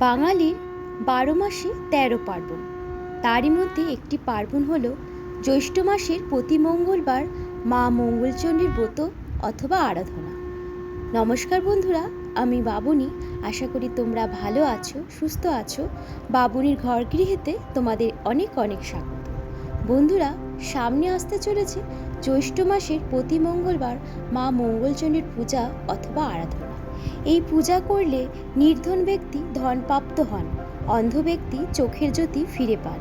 বাঙালির বারো মাসে তেরো পার্বণ। তারই মধ্যে একটি পার্বণ হল জ্যৈষ্ঠ মাসের প্রতি মঙ্গলবার মা মঙ্গলচণ্ডীর ব্রত অথবা আরাধনা। নমস্কার বন্ধুরা, আমি বাবুনি। আশা করি তোমরা ভালো আছো, সুস্থ আছো। বাবুনির ঘর গৃহেতে তোমাদের অনেক অনেক স্বাগত। বন্ধুরা, সামনে আসতে চলেছে জ্যৈষ্ঠ মাসের প্রতি মঙ্গলবার মা মঙ্গলচণ্ডীর পূজা অথবা আরাধনা। এই পূজা করলে নির্ধন ব্যক্তি ধনপ্রাপ্ত হন, অন্ধ ব্যক্তি চোখের জ্যোতি ফিরে পান।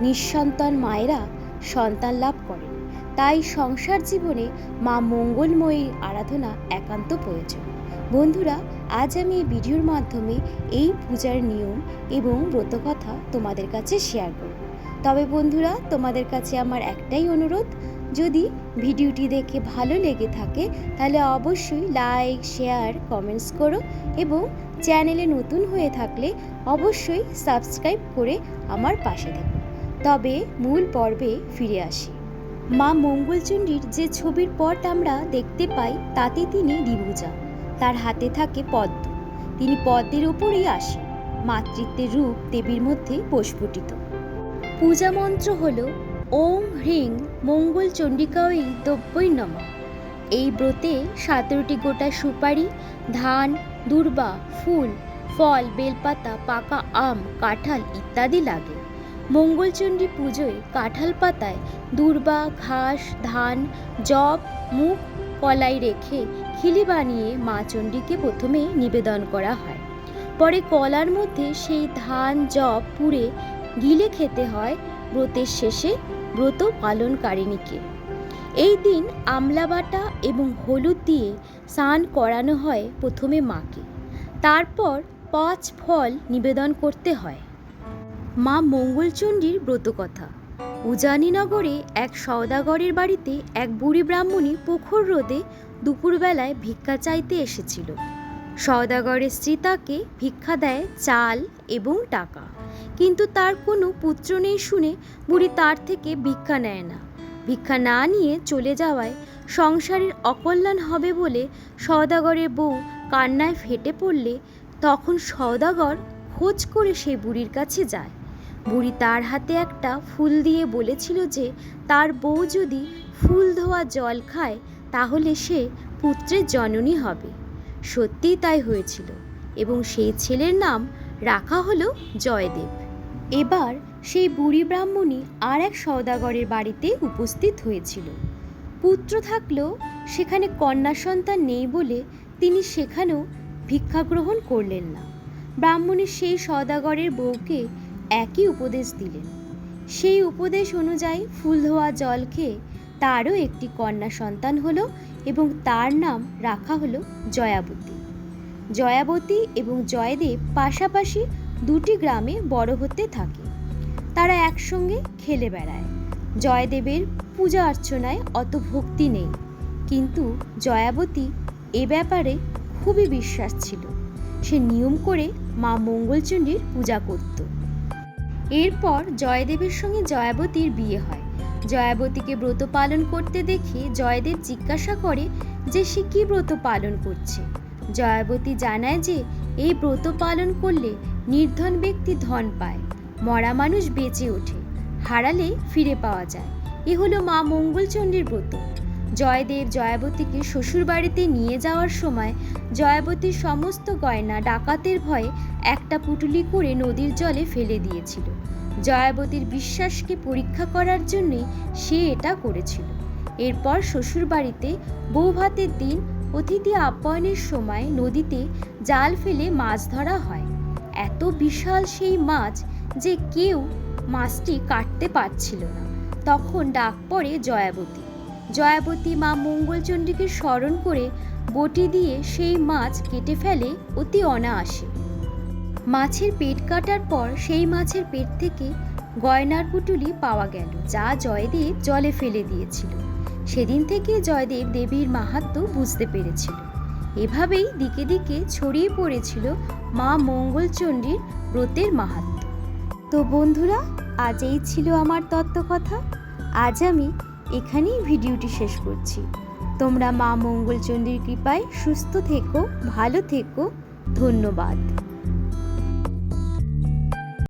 নিঃসন্তান মায়েরা সন্তান লাভ করেন। তাই সংসার জীবনে মা মঙ্গলময়ীর আরাধনা একান্ত প্রয়োজন। বন্ধুরা, আজ আমি এই ভিডিওর মাধ্যমে এই পূজার নিয়ম এবং ব্রতকথা তোমাদের কাছে শেয়ার করব। তবে বন্ধুরা, তোমাদের কাছে আমার একটাই অনুরোধ, যদি ভিডিওটি দেখে ভালো লেগে থাকে, তাহলে অবশ্যই লাইক শেয়ার কমেন্টস করো এবং চ্যানেলে নতুন হয়ে থাকলে অবশ্যই সাবস্ক্রাইব করে আমার পাশে থেকো। তবে মূল পর্বে ফিরে আসি। মা মঙ্গলচণ্ডীর যে ছবির পট আমরা দেখতে পাই, তাতে তিনি দ্বিভুজা তার হাতে থাকে পদ্ম। তিনি পদ্মের ওপরেই আসেন মাতৃত্বের রূপ দেবীর মধ্যে প্রস্ফুটিত। পূজা মন্ত্র হল ওম হ্রিং মঙ্গল চণ্ডিকাই দ্রব্যই নম। এই ব্রতে সতেরোটি গোটা সুপারি, ধান, দুর্বা, ফুল, ফল, বেলপাতা, পাকা আম, কাঁঠাল ইত্যাদি লাগে। মঙ্গলচণ্ডী পুজোয় কাঁঠাল পাতায় দুর্বা, ঘাস, ধান জব মুখ কলাই রেখে খিলি বানিয়ে মা চণ্ডীকে প্রথমে নিবেদন করা হয়। পরে কলার মধ্যে সেই ধান জব পুড়ে গিলে খেতে হয়। ব্রতের শেষে ব্রত পালনকারিণীকে। এই দিন আমলা বাটা এবং হলুদ দিয়ে স্নান করানো হয় প্রথমে মাকে। তারপর পাঁচ ফল নিবেদন করতে হয়। মা মঙ্গলচণ্ডীর ব্রতকথা। উজানিনগরে এক সওদাগরের বাড়িতে এক বুড়ি ব্রাহ্মণী পোখর রোদে দুপুরবেলায় ভিক্ষা চাইতে এসেছিল। সওদাগরের স্ত্রী ভিক্ষা দেয় চাল এবং টাকা। কিন্তু তার কোনো পুত্র নেই শুনে বুড়ি তার থেকে ভিক্ষা নেয় না। ভিক্ষা না নিয়ে চলে যাওয়ায় সংসারের অকল্যাণ হবে বলে সওদাগরের বউ কান্নায় ফেটে পড়লে তখন সওদাগর খোঁজ করে সেই বুড়ির কাছে যায়। বুড়ি তার হাতে একটা ফুল দিয়ে বলেছিল যে তার বউ যদি ফুল ধোয়া জল খায় তাহলে সে পুত্রের জননী হবে। সত্যিই তাই হয়েছিল এবং সেই ছেলের নাম রাখা হলো জয়দেব। এবার সেই বুড়ি ব্রাহ্মণী আর এক সওদাগরের বাড়িতে উপস্থিত হয়েছিল। পুত্র থাকলেও সেখানে কন্যা সন্তান নেই বলে তিনি সেখানেও ভিক্ষা গ্রহণ করলেন না। ব্রাহ্মণী সেই সওদাগরের বউকে একই উপদেশ দিলেন। সেই উপদেশ অনুযায়ী ফুল ধোয়া জল খেয়ে তারও একটি কন্যা সন্তান হলো এবং তার নাম রাখা হলো জয়াবতী। জয়াবতী এবং জয়দেব পাশাপাশি দুটি গ্রামে বড় হতে থাকে। তারা একসঙ্গে খেলে বেড়ায়। জয়দেবের পূজা অর্চনায় অত ভক্তি নেই। কিন্তু জয়াবতী এ ব্যাপারে খুবই বিশ্বাস ছিল। সে নিয়ম করে মা মঙ্গলচণ্ডীর পূজা করত। এরপর জয়দেবের সঙ্গে জয়াবতীর বিয়ে হয়। জয়াবতীকে ব্রত পালন করতে দেখে জয়দেব জিজ্ঞাসা করে যে সে কী ব্রত পালন করছে। জয়াবতী জানায় যে এই ব্রত পালন করলে নির্ধন ব্যক্তি ধন পায়, মরা মানুষ বেঁচে ওঠে, হারালে ফিরে পাওয়া যায়। এ হলো মা মঙ্গলচণ্ডীর ব্রত। জয়দেব জয়াবতীকে শ্বশুরবাড়িতে নিয়ে যাওয়ার সময় জয়াবতীর সমস্ত গয়না ডাকাতের ভয়ে একটা পুটুলি করে নদীর জলে ফেলে দিয়েছিল। জয়াবতীর বিশ্বাসকে পরীক্ষা করার জন্যে সে এটা করেছিল। এরপর শ্বশুরবাড়িতে বৌভাতের দিন অতিথি আপ্যায়নের সময় নদীতে জাল ফেলে মাছ ধরা হয়। এত বিশাল সেই মাছ যে কেউ মাছটি কাটতে পারছিল না। তখন ডাক পড়ে জয়াবতী। জয়াবতী মা মঙ্গলচণ্ডীকে স্মরণ করে বটি দিয়ে সেই মাছ কেটে ফেলে অতি অনায়াসে। মাছের পেট কাটার পর সেই মাছের পেট থেকে গয়নার পুটুলি পাওয়া গেল, যা জয়দেব জলে ফেলে দিয়েছিল। সেদিন থেকে জয়দেব দেবীর মাহাত্ম বুঝতে পেরেছিল। এভাবেই দিকে দিকে ছড়িয়ে পড়েছিল মা মঙ্গলচণ্ডীর ব্রতের মাহাত্ম। তো বন্ধুরা, আজ এই ছিল আমার তত্ত্বকথা। আজ আমি এখানেই ভিডিওটি শেষ করছি। তোমরা মা মঙ্গলচণ্ডীর কৃপায় সুস্থ থেকো, ভালো থেকো। ধন্যবাদ।